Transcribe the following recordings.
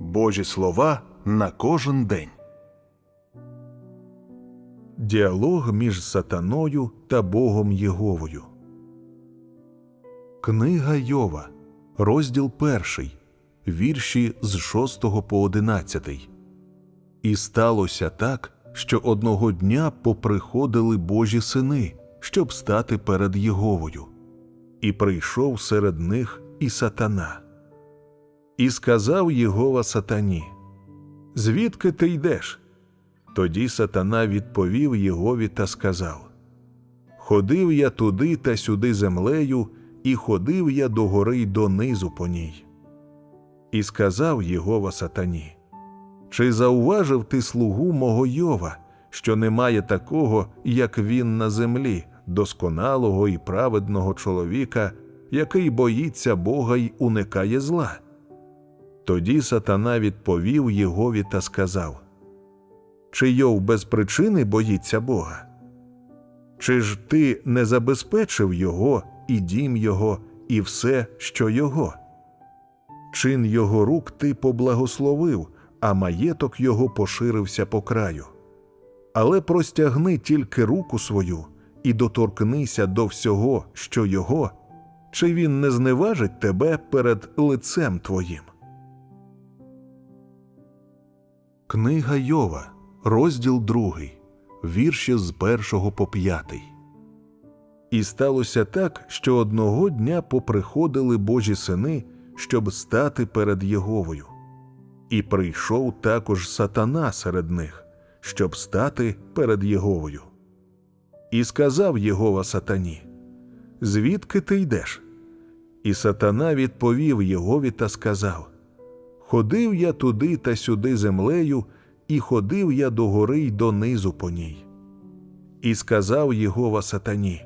Божі слова на кожен день. Діалог між сатаною та Богом Єговою. Книга Йова, розділ перший, вірші з 6 по 11. І сталося так, що одного дня поприходили Божі сини, щоб стати перед Єговою. І прийшов серед них і сатана. І сказав Єгова сатані: Звідки ти йдеш? Тоді сатана відповів Єгові та сказав: Ходив я туди та сюди землею, і ходив я до гори й донизу по ній. І сказав Єгова сатані: Чи зауважив ти слугу мого Йова, що немає такого, як він на землі, досконалого і праведного чоловіка, який боїться Бога й уникає зла? Тоді сатана відповів Єгові та сказав: Чи Йов без причини боїться Бога? Чи ж ти не забезпечив його і дім його, і все, що його? Чин його рук ти поблагословив, а маєток його поширився по краю. Але простягни тільки руку свою і доторкнися до всього, що його, чи він не зневажить тебе перед лицем твоїм. Книга Йова, розділ другий, вірші з першого по п'ятий. І сталося так, що одного дня поприходили Божі сини, щоб стати перед Єговою. І прийшов також сатана серед них, щоб стати перед Єговою. І сказав Єгова сатані: Звідки ти йдеш? І сатана відповів Єгові та сказав: Ходив я туди та сюди землею, і ходив я до гори й донизу по ній. І сказав Єгова сатані: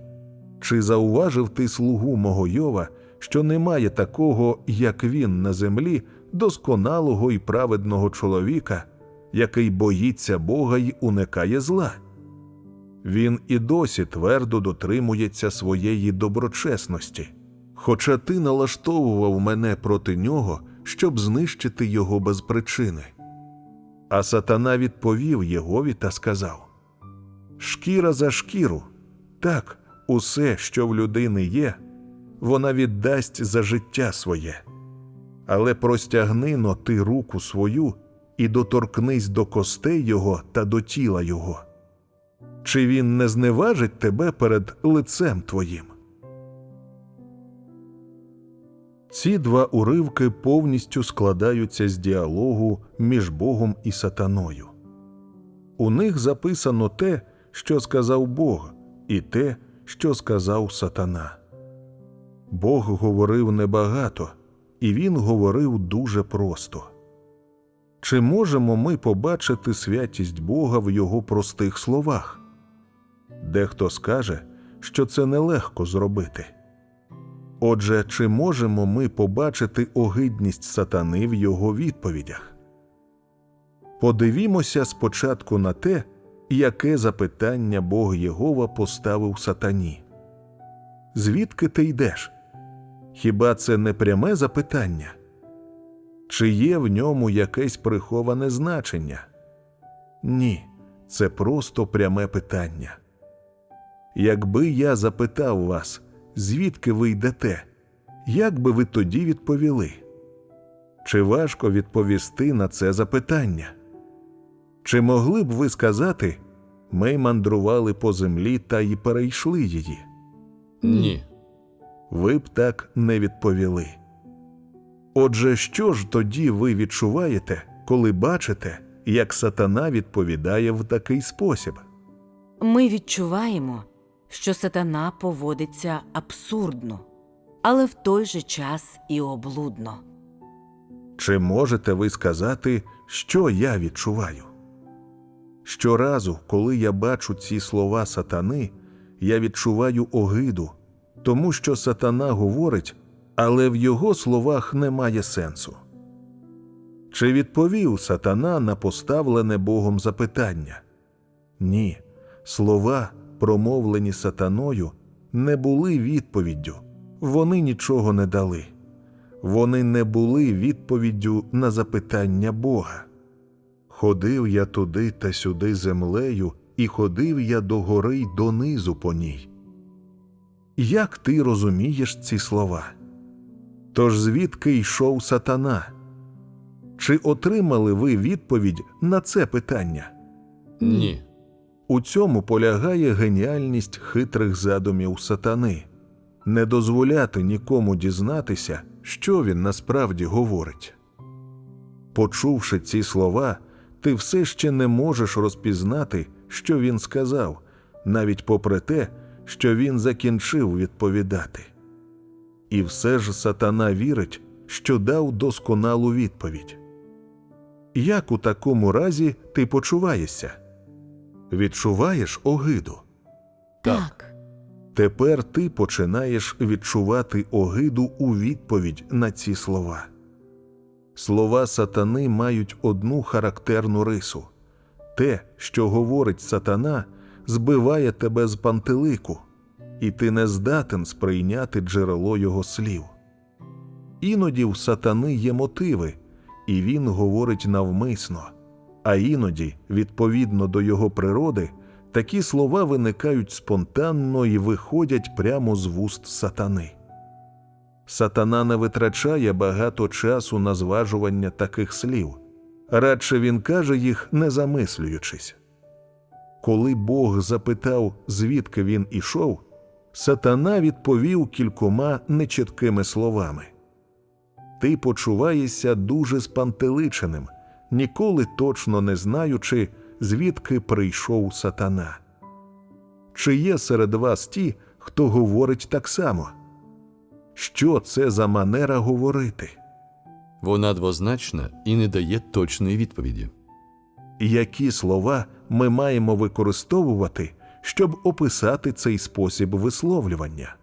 Чи зауважив ти слугу мого Йова, що немає такого, як він на землі, досконалого і праведного чоловіка, який боїться Бога й уникає зла? Він і досі твердо дотримується своєї доброчесності, хоча ти налаштовував мене проти нього, щоб знищити його без причини. А сатана відповів Єгові та сказав: Шкіра за шкіру, так, усе, що в людини є, вона віддасть за життя своє. Але простягни но ти руку свою і доторкнись до костей його та до тіла його. Чи він не зневажить тебе перед лицем твоїм? Ці два уривки повністю складаються з діалогу між Богом і сатаною. У них записано те, що сказав Бог, і те, що сказав сатана. Бог говорив небагато, і він говорив дуже просто. Чи можемо ми побачити святість Бога в його простих словах? Дехто скаже, що це нелегко зробити. Отже, чи можемо ми побачити огидність сатани в його відповідях? Подивімося спочатку на те, яке запитання Бог Єгова поставив сатані. Звідки ти йдеш? Хіба це не пряме запитання? Чи є в ньому якесь приховане значення? Ні, це просто пряме питання. Якби я запитав вас, звідки ви йдете, як би ви тоді відповіли? Чи важко відповісти на це запитання? Чи могли б ви сказати, ми мандрували по землі та й перейшли її? Ні. Ви б так не відповіли. Отже, що ж тоді ви відчуваєте, коли бачите, як сатана відповідає в такий спосіб? Ми відчуваємо, що сатана поводиться абсурдно, але в той же час і облудно. Чи можете ви сказати, що я відчуваю? Щоразу, коли я бачу ці слова сатани, я відчуваю огиду, тому що сатана говорить, але в його словах немає сенсу. Чи відповів сатана на поставлене Богом запитання? Ні, слова, промовлені сатаною, не були відповіддю, вони нічого не дали. Вони не були відповіддю на запитання Бога. Ходив я туди та сюди землею, і ходив я до гори й донизу по ній. Як ти розумієш ці слова? Тож звідки йшов сатана? Чи отримали ви відповідь на це питання? Ні. У цьому полягає геніальність хитрих задумів сатани не дозволяти нікому дізнатися, що він насправді говорить. Почувши ці слова, ти все ще не можеш розпізнати, що він сказав, навіть попри те, що він закінчив відповідати. І все ж сатана вірить, що дав досконалу відповідь. Як у такому разі ти почуваєшся? Відчуваєш огиду? Так. Тепер ти починаєш відчувати огиду у відповідь на ці слова. Слова сатани мають одну характерну рису те, що говорить сатана, збиває тебе з пантелику, і ти не здатен сприйняти джерело його слів. Іноді в сатани є мотиви, і він говорить навмисно, а іноді, відповідно до його природи, такі слова виникають спонтанно і виходять прямо з вуст сатани. Сатана не витрачає багато часу на зважування таких слів, радше він каже їх, не замислюючись. Коли Бог запитав, звідки він ішов, сатана відповів кількома нечіткими словами. Ти почуваєшся дуже спантеличеним, ніколи точно не знаючи, звідки прийшов сатана. Чи є серед вас ті, хто говорить так само? Що це за манера говорити? Вона двозначна і не дає точної відповіді. Які слова ми маємо використовувати, щоб описати цей спосіб висловлювання?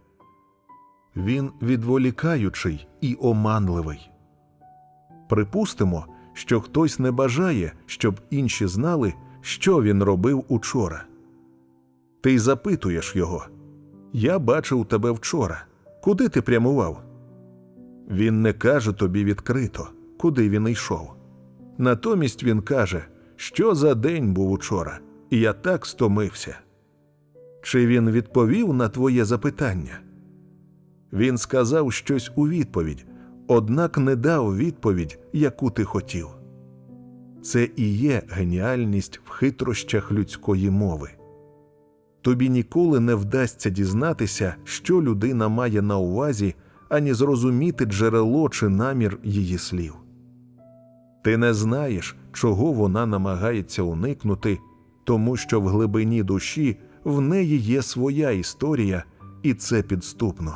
Він відволікаючий і оманливий. Припустимо, що хтось не бажає, щоб інші знали, що він робив учора. Ти запитуєш його Я бачив тебе вчора. Куди ти прямував? Він не каже тобі відкрито, куди він йшов. Натомість він каже, що за день був учора, і я так стомився. Чи він відповів на твоє запитання? Він сказав щось у відповідь, однак не дав відповідь, яку ти хотів. Це і є геніальність в хитрощах людської мови. Тобі ніколи не вдасться дізнатися, що людина має на увазі, ані зрозуміти джерело чи намір її слів. Ти не знаєш, чого вона намагається уникнути, тому що в глибині душі в неї є своя історія, і це підступно.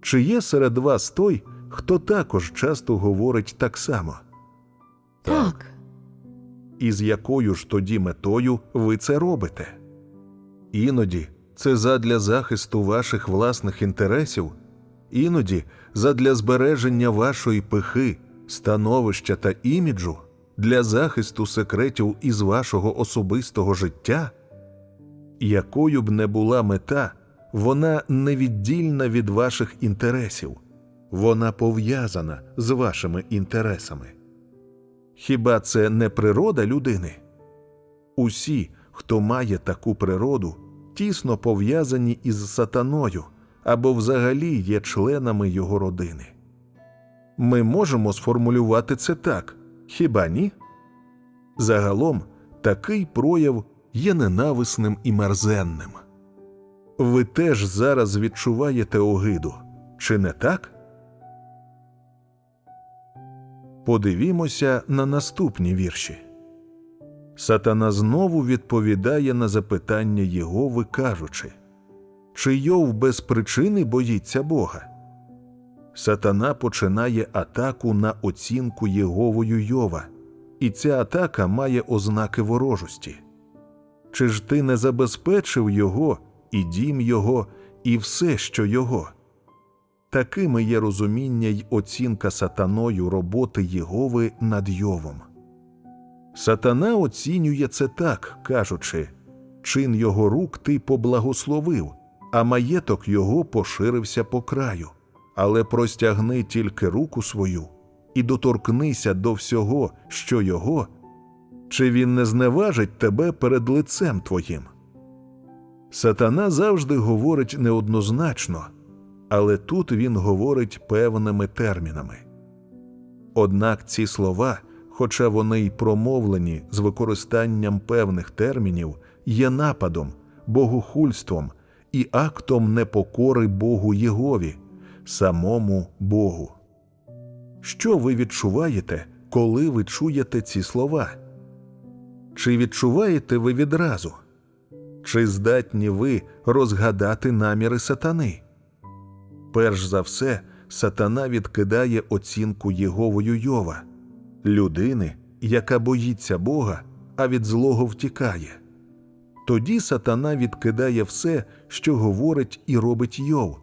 Чи є серед вас той, хто також часто говорить так само? Так. І з якою ж тоді метою ви це робите? Іноді це задля захисту ваших власних інтересів, іноді задля збереження вашої пихи, становища та іміджу, для захисту секретів із вашого особистого життя. Якою б не була мета, вона невіддільна від ваших інтересів, вона пов'язана з вашими інтересами. Хіба це не природа людини? Усі, хто має таку природу, тісно пов'язані із сатаною або взагалі є членами його родини. Ми можемо сформулювати це так, хіба ні? Загалом такий прояв є ненависним і мерзенним. Ви теж зараз відчуваєте огиду, чи не так? Подивімося на наступні вірші. Сатана знову відповідає на запитання Єгови, кажучи Чи Йов без причини боїться Бога? Сатана починає атаку на оцінку Єговою Йова, і ця атака має ознаки ворожості. Чи ж ти не забезпечив його, і дім його, і все, що його? Такими є розуміння й оцінка сатаною роботи Єгови над Йовом. Сатана оцінює це так, кажучи чин його рук ти поблагословив, а маєток його поширився по краю. але простягни тільки руку свою і доторкнися до всього, що його, чи він не зневажить тебе перед лицем твоїм. Сатана завжди говорить неоднозначно, але тут він говорить певними термінами. Однак ці слова, хоча вони й промовлені з використанням певних термінів, є нападом, богохульством і актом непокори Богу Єгові, самому Богу. Що ви відчуваєте, коли ви чуєте ці слова? Чи відчуваєте ви відразу? Чи здатні ви розгадати наміри сатани? Перш за все, сатана відкидає оцінку Єговою Йова, людини, яка боїться Бога, а від злого втікає. Тоді сатана відкидає все, що говорить і робить Йов,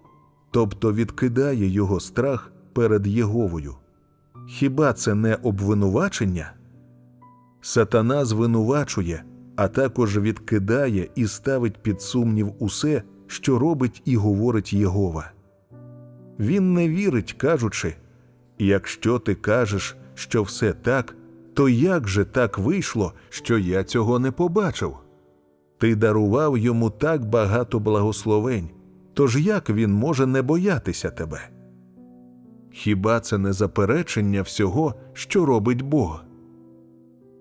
тобто відкидає його страх перед Єговою. Хіба це не обвинувачення? Сатана звинувачує, а також відкидає і ставить під сумнів усе, що робить і говорить Єгова. Він не вірить, кажучи якщо ти кажеш, що все так, то як же так вийшло, що я цього не побачив? Ти дарував йому так багато благословень, тож як він може не боятися тебе? Хіба це не заперечення всього, що робить Бог?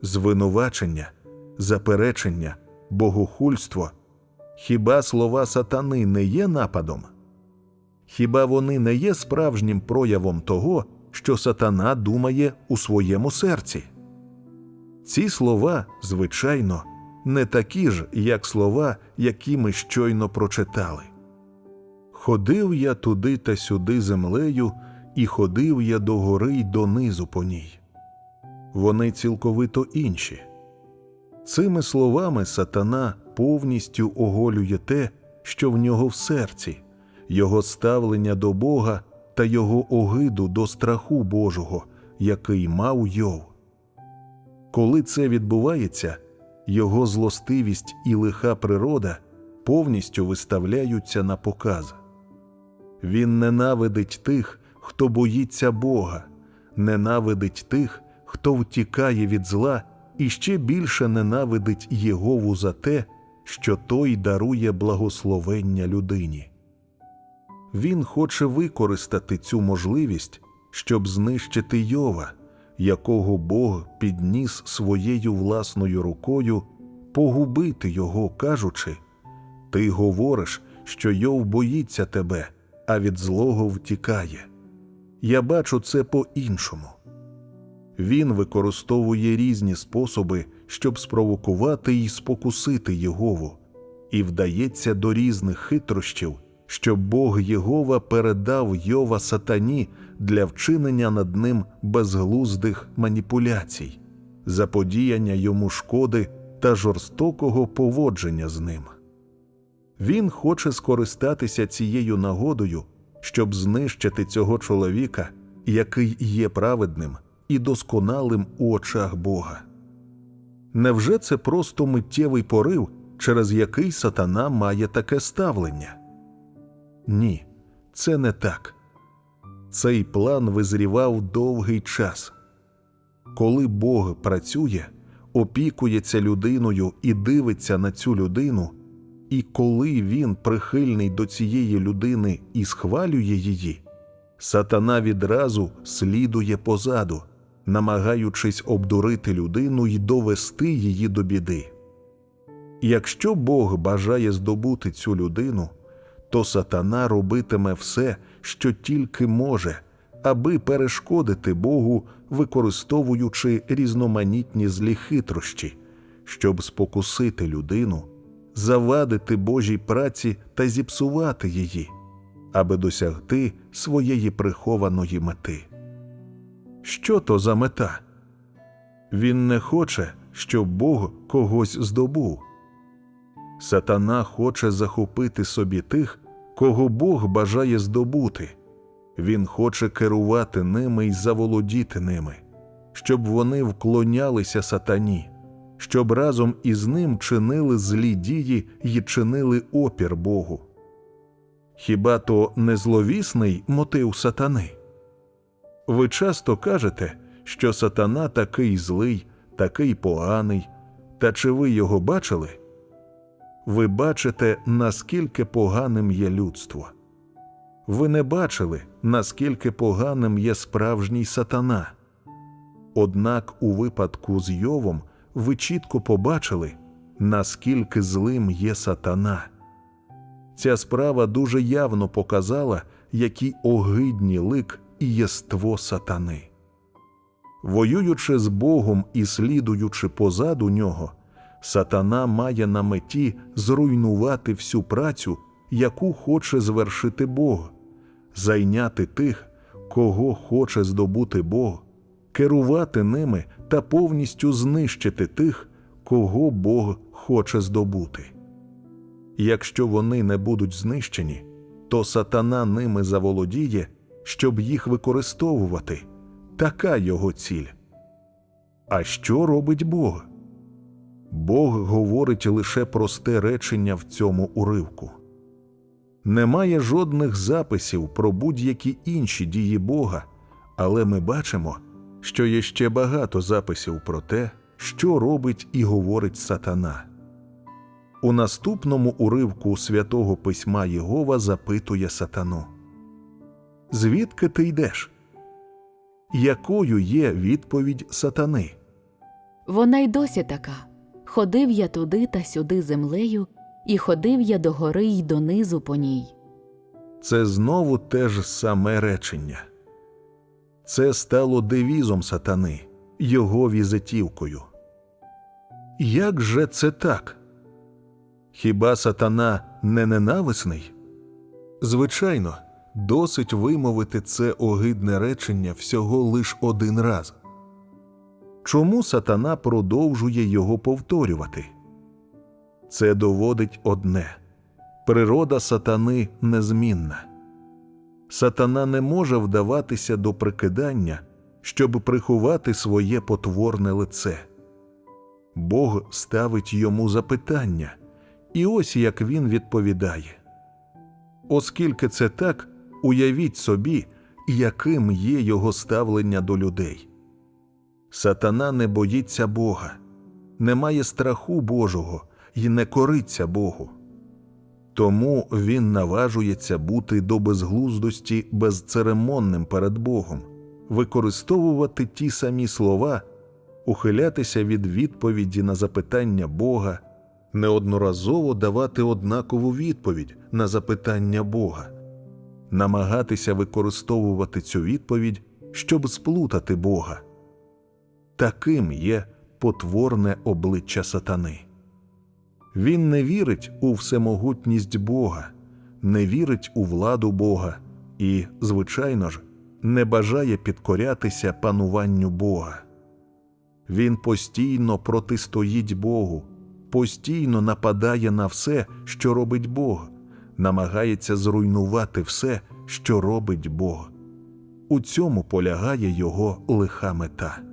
Звинувачення, заперечення, богохульство. Хіба слова сатани не є нападом? Хіба вони не є справжнім проявом того, що сатана думає у своєму серці? Ці слова, звичайно, не такі ж, як слова, які ми щойно прочитали. Ходив я туди та сюди землею, і ходив я догори й донизу по ній. Вони цілковито інші. Цими словами сатана повністю оголює те, що в нього в серці, його ставлення до Бога та його огиду до страху Божого, який мав Йов. Коли це відбувається, його злостивість і лиха природа повністю виставляються на показ. Він ненавидить тих, хто боїться Бога, ненавидить тих, хто втікає від зла і ще більше ненавидить Єгову за те, що той дарує благословення людині. Він хоче використати цю можливість, щоб знищити Йова, якого Бог підніс своєю власною рукою, погубити його, кажучи: Ти говориш, що Йов боїться тебе, а від злого втікає. Я бачу це по-іншому. Він використовує різні способи, щоб спровокувати і спокусити Єгову, і вдається до різних хитрощів, щоб Бог Єгова передав Йова сатані для вчинення над ним безглуздих маніпуляцій, заподіяння йому шкоди та жорстокого поводження з ним. Він хоче скористатися цією нагодою, щоб знищити цього чоловіка, який є праведним і досконалим у очах Бога. Невже це просто миттєвий порив, через який сатана має таке ставлення? Ні, це не так. Цей план визрівав довгий час. Коли Бог працює, опікується людиною і дивиться на цю людину, і коли він прихильний до цієї людини і схвалює її, сатана відразу слідує позаду, намагаючись обдурити людину і довести її до біди. Якщо Бог бажає здобути цю людину, то сатана робитиме все, що тільки може, аби перешкодити Богу, використовуючи різноманітні злі хитрощі, щоб спокусити людину, завадити Божій праці та зіпсувати її, аби досягти своєї прихованої мети. Що то за мета? Він не хоче, щоб Бог когось здобув. Сатана хоче захопити собі тих, кого Бог бажає здобути. Він хоче керувати ними і заволодіти ними, щоб вони вклонялися сатані, щоб разом із ним чинили злі дії й чинили опір Богу. Хіба то не зловісний мотив сатани? Ви часто кажете, що сатана такий злий, такий поганий, та чи ви його бачили? Ви бачите, наскільки поганим є людство. Ви не бачили, наскільки поганим є справжній сатана. Однак у випадку з Йовом ви чітко побачили, наскільки злим є сатана. Ця справа дуже явно показала, які огидні лик і єство сатани. Воюючи з Богом і слідуючи позаду нього, сатана має на меті зруйнувати всю працю, яку хоче звершити Бог, зайняти тих, кого хоче здобути Бог, керувати ними та повністю знищити тих, кого Бог хоче здобути. Якщо вони не будуть знищені, то сатана ними заволодіє, щоб їх використовувати. Така його ціль. А що робить Бог? Бог говорить лише просте речення в цьому уривку. Немає жодних записів про будь-які інші дії Бога, але ми бачимо, що є ще багато записів про те, що робить і говорить сатана. У наступному уривку святого письма Єгова запитує сатану: Звідки ти йдеш? Якою є відповідь сатани? Вона й досі така. Ходив я туди та сюди землею, і ходив я до гори й донизу по ній. Це знову те ж саме речення. Це стало девізом сатани, його візитівкою. Як же це так? Хіба сатана не ненависний? Звичайно, досить вимовити це огидне речення всього лиш один раз. Чому сатана продовжує його повторювати? Це доводить одне природа сатани незмінна. Сатана не може вдаватися до прикидання, щоб приховати своє потворне лице. Бог ставить йому запитання, і ось як він відповідає. Оскільки це так, уявіть собі, яким є його ставлення до людей. Сатана не боїться Бога, не має страху Божого і не кориться Богу. Тому він наважується бути до безглуздості безцеремонним перед Богом, використовувати ті самі слова, ухилятися від відповіді на запитання Бога, неодноразово давати однакову відповідь на запитання Бога, намагатися використовувати цю відповідь, щоб сплутати Бога. Таким є потворне обличчя сатани. Він не вірить у всемогутність Бога, не вірить у владу Бога і, звичайно ж, не бажає підкорятися пануванню Бога. Він постійно протистоїть Богу, постійно нападає на все, що робить Бог, намагається зруйнувати все, що робить Бог. У цьому полягає його лиха мета.